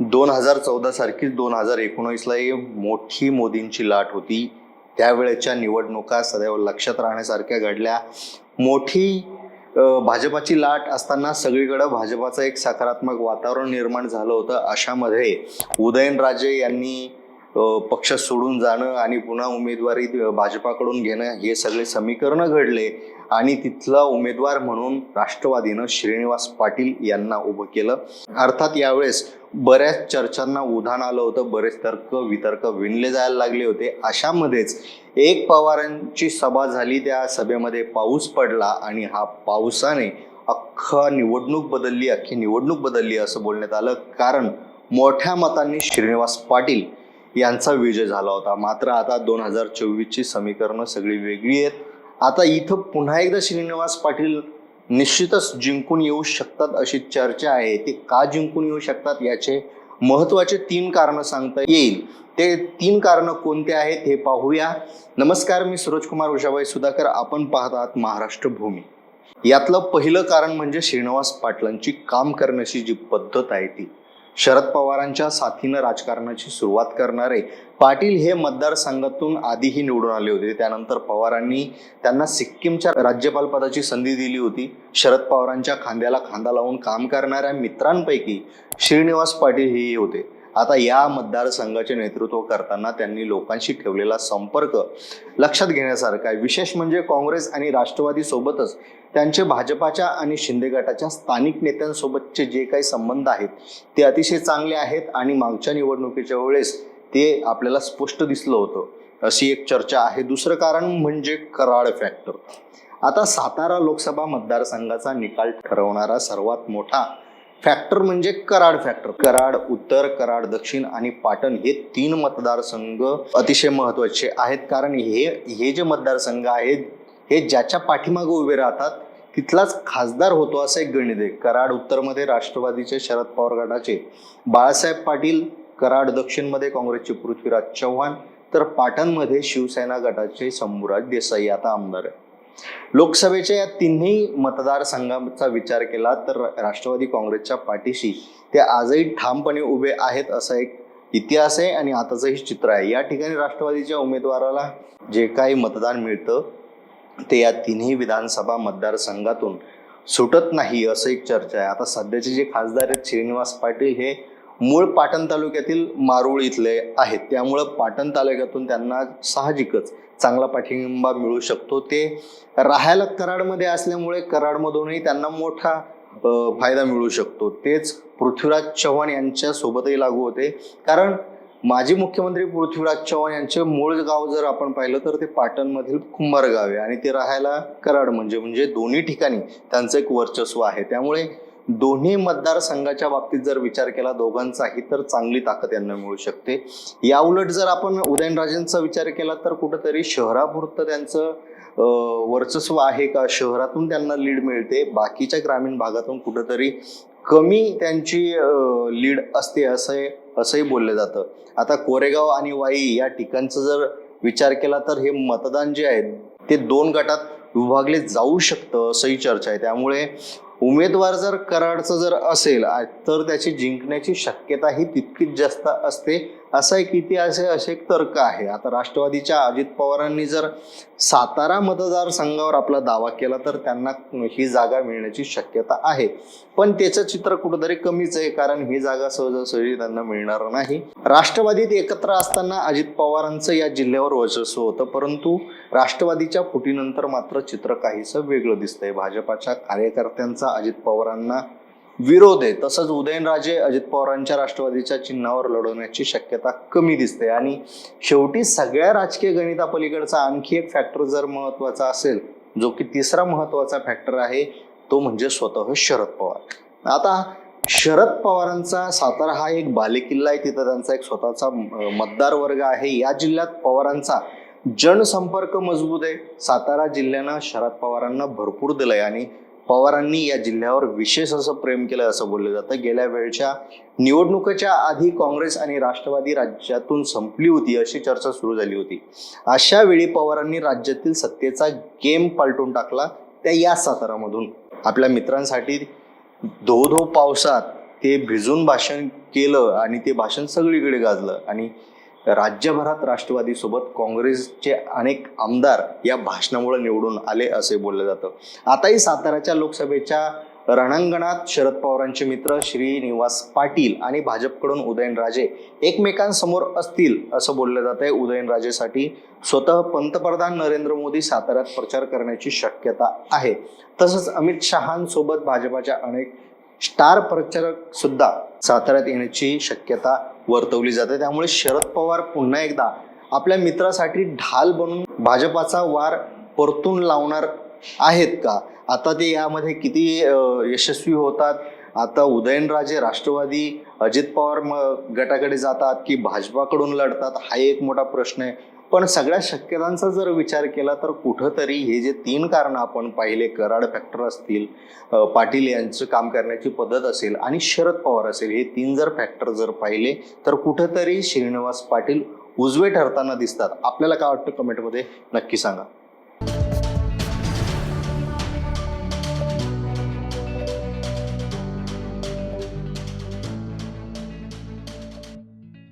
दोन हजार चौदा सारखीच दोन हजार एकोणीसला मोठी मोदींची लाट होती. त्यावेळेच्या निवडणुका सदैव लक्षात राहण्यासारख्या घडल्या. मोठी भाजपाची लाट असताना सगळीकडं भाजपाचं एक सकारात्मक वातावरण निर्माण झालं होतं अशामध्ये उदयनराजे यांनी पक्ष सोडून जाणं आणि पुन्हा उमेदवारी भाजपाकडून घेणं हे सगळे समीकरणं घडले. आणि तिथला उमेदवार म्हणून राष्ट्रवादीनं श्रीनिवास पाटील यांना उभं केलं. अर्थात यावेळेस बऱ्याच चर्चांना उधाण आलं होतं. बरेच तर्क वितर्क विणले जायला लागले होते. अशामध्येच एक पवारांची सभा झाली. त्या सभेमध्ये पाऊस पडला आणि हा पावसाने अख्खा निवडणूक बदलली अख्खी निवडणूक बदलली असं बोलण्यात आलं. कारण मोठ्या मतांनी श्रीनिवास पाटील यांचा विजय झाला होता. मात्र आता दोन हजार चोवीसची समीकरणं सगळी वेगळी आहेत. आता इथं पुन्हा एकदा श्रीनिवास पाटील निश्चितच जिंकून येऊ शकतात अशी चर्चा आहे. ते का जिंकून येऊ शकतात याचे महत्त्वाचे तीन कारणं सांगता येईल. ते तीन कारणं कोणते आहेत हे पाहूया. नमस्कार मी सूरजकुमार उषाबाई सुधाकर. आपण पाहत आहात महाराष्ट्र भूमी. यातलं पहिलं कारण म्हणजे श्रीनिवास पाटलांची काम करण्याची जी पद्धत आहे ती. शरद पवारांच्या साथीनं राजकारणाची सुरुवात करणारे पाटील हे मतदारसंघातून आधीही निवडून आले होते. त्यानंतर पवारांनी त्यांना सिक्कीमच्या राज्यपाल पदाची संधी दिली होती. शरद पवारांच्या खांद्याला खांदा लावून काम करणाऱ्या मित्रांपैकी श्रीनिवास पाटील हेही होते. आता या मतदारसंघाचे नेतृत्व करताना त्यांनी लोकांशी ठेवलेला संपर्क लक्षात घेण्यासारखा आहे. विशेष म्हणजे काँग्रेस आणि राष्ट्रवादी सोबतच त्यांचे भाजपाच्या आणि शिंदे गटाच्या स्थानिक नेत्यांसोबतचे जे काही संबंध आहेत ते अतिशय चांगले आहेत आणि मागच्या निवडणुकीच्या वेळेस ते आपल्याला स्पष्ट दिसलं होतं. अशी एक चर्चा आहे. दुसरं कारण म्हणजे कराड फॅक्टर आता सातारा लोकसभा मतदारसंघाचा निकाल ठरवणारा सर्वात मोठा फॅक्टर म्हणजे कराड फॅक्टर कराड उत्तर कराड दक्षिण आणि पाटण हे तीन मतदारसंघ अतिशय महत्त्वाचे आहेत. कारण हे हे जे मतदारसंघ आहेत हे ज्याच्या पाठीमागे उभे राहतात तिथलाच खासदार होतो असं एक गणित आहे. कराड उत्तरमध्ये राष्ट्रवादीचे शरद पवार गटाचे बाळासाहेब पाटील कराड दक्षिणमध्ये काँग्रेसचे पृथ्वीराज चव्हाण तर पाटणमध्ये शिवसेना गटाचे शंभूराज देसाई आता आमदार आहे. लोकसभेच्या या तिन्ही मतदारसंघाचा विचार केला तर राष्ट्रवादी काँग्रेसच्या पाठीशी ते आजही ठामपणे उभे आहेत असा एक इतिहास आहे आणि आताचंही चित्र आहे. या ठिकाणी राष्ट्रवादीच्या उमेदवाराला जे काही मतदान मिळतं ते या तिन्ही विधानसभा मतदारसंघातून सुटत नाही असं एक चर्चा आहे. आता सध्याचे जे खासदार आहेत श्रीनिवास पाटील हे मूळ पाटण तालुक्यातील मारुळ इथले आहेत. त्यामुळं पाटण तालुक्यातून त्यांना साहजिकच चांगला पाठिंबा मिळू शकतो. ते राहायला कराडमध्ये असल्यामुळे कराडमधूनही त्यांना मोठा फायदा मिळू शकतो. तेच पृथ्वीराज चव्हाण यांच्या सोबतही लागू होते. कारण माजी मुख्यमंत्री पृथ्वीराज चव्हाण यांचे मूळ गाव जर आपण पाहिलं तर ते पाटणमधील कुंभार गाव आहे आणि ते राहायला कराड म्हणजे म्हणजे दोन्ही ठिकाणी त्यांचं एक वर्चस्व आहे. त्यामुळे दोन्ही मतदारसंघाच्या बाबतीत जर विचार केला दोघांचाही तर चांगली ताकद यांना मिळू शकते. या उलट जर आपण उदयनराजेंचा विचार केला तर कुठंतरी शहरापुरतं त्यांचं वर्चस्व आहे का? शहरातून त्यांना लीड मिळते. बाकीच्या ग्रामीण भागातून कुठंतरी कमी त्यांची लीड असते असं असंही बोललं जातं. आता कोरेगाव आणि वाई या ठिकाणचं जर विचार केला तर हे मतदान जे आहे ते दोन गटात विभागले जाऊ शकतं असंही चर्चा आहे. त्यामुळे उमेदवार जर कराडचं जर असेल तर त्याची जिंकण्याची शक्यता ही तितकीच जास्त असते. असा एक इतिहास आहे असे एक तर्क आहे. आता राष्ट्रवादीच्या अजित पवारांनी जर सातारा मतदारसंघावर आपला दावा केला तर त्यांना ही जागा मिळण्याची शक्यता आहे. पण त्याचं चित्र कुठंतरी कमीच आहे कारण ही जागा सहजासहजी त्यांना मिळणार नाही. राष्ट्रवादीत एकत्र असताना अजित पवारांचं या जिल्ह्यावर वर्चस्व होतं परंतु राष्ट्रवादीच्या फुटीनंतर मात्र चित्र काहीसं वेगळं दिसतंय. भाजपाच्या कार्यकर्त्यांचा अजित पवारांना विरोध आहे तसंच उदयनराजे अजित पवारांच्या राष्ट्रवादीच्या चिन्हावर लढवण्याची शक्यता कमी दिसते. आणि शेवटी सगळ्या राजकीय गणितापलीकडचा आणखी एक फॅक्टर जर महत्त्वाचा असेल जो की तिसरा महत्त्वाचा फॅक्टर आहे तो म्हणजे स्वतः शरद पवार. आता शरद पवारांचा सातारा हा एक बालेकिल्ला आहे तिथं त्यांचा एक स्वतःचा मतदार वर्ग आहे. या जिल्ह्यात पवारांचा जनसंपर्क मजबूत आहे. सातारा जिल्ह्यानं शरद पवारांना भरपूर दिलंय. आणि पवारांनी या जिल्ह्यावर विशेष असं प्रेम केलं असं बोललं जातं. गेल्या वेळच्या निवडणुकीच्या आधी काँग्रेस आणि राष्ट्रवादी राज्यातून संपली होती अशी चर्चा सुरू झाली होती. अशा वेळी पवारांनी राज्यातील सत्तेचा गेम पालटून टाकला त्या या सातारामधून. आपल्या मित्रांसाठी धो धो पावसात ते भिजून भाषण केलं आणि ते भाषण सगळीकडे गाजलं आणि राज्यभरात राष्ट्रवादीसोबत काँग्रेसचे अनेक आमदार या भाषणामुळे निवडून आले असे बोललं जातं. आताही साताऱ्याच्या लोकसभेच्या रणांगणात शरद पवारांचे मित्र श्रीनिवास पाटील आणि भाजपकडून उदयनराजे एकमेकांसमोर असतील असं बोललं जात आहे उदयनराजेसाठी स्वतः पंतप्रधान नरेंद्र मोदी साताऱ्यात प्रचार करण्याची शक्यता आहे. तसंच अमित शहांसोबत भाजपाच्या अनेक स्टार प्रचारक सुद्धा साताऱ्यात येण्याची शक्यता वर्तवली जाते. त्यामुळे शरद पवार पुन्हा एकदा आपल्या मित्रासाठी ढाल बनून भाजपाचा वार परतून लावणार आहेत का? आता ते यामध्ये किती यशस्वी होतात? आता उदयनराजे राष्ट्रवादी अजित पवार म- गटाकडे जातात की भाजपाकडून लढतात? हा एक मोठा प्रश्न आहे. पण सगळ्या शक्यतांचा जर विचार केला तर कुठंतरी हे जे तीन कारण आपण पाहिले कराड फॅक्टर असतील पाटील यांचं काम करण्याची पद्धत असेल आणि शरद पवार असेल हे तीन जर फॅक्टर जर पाहिले तर कुठंतरी श्रीनिवास पाटील उजवे ठरताना दिसतात. आपल्याला काय वाटतं कमेंटमध्ये नक्की सांगा.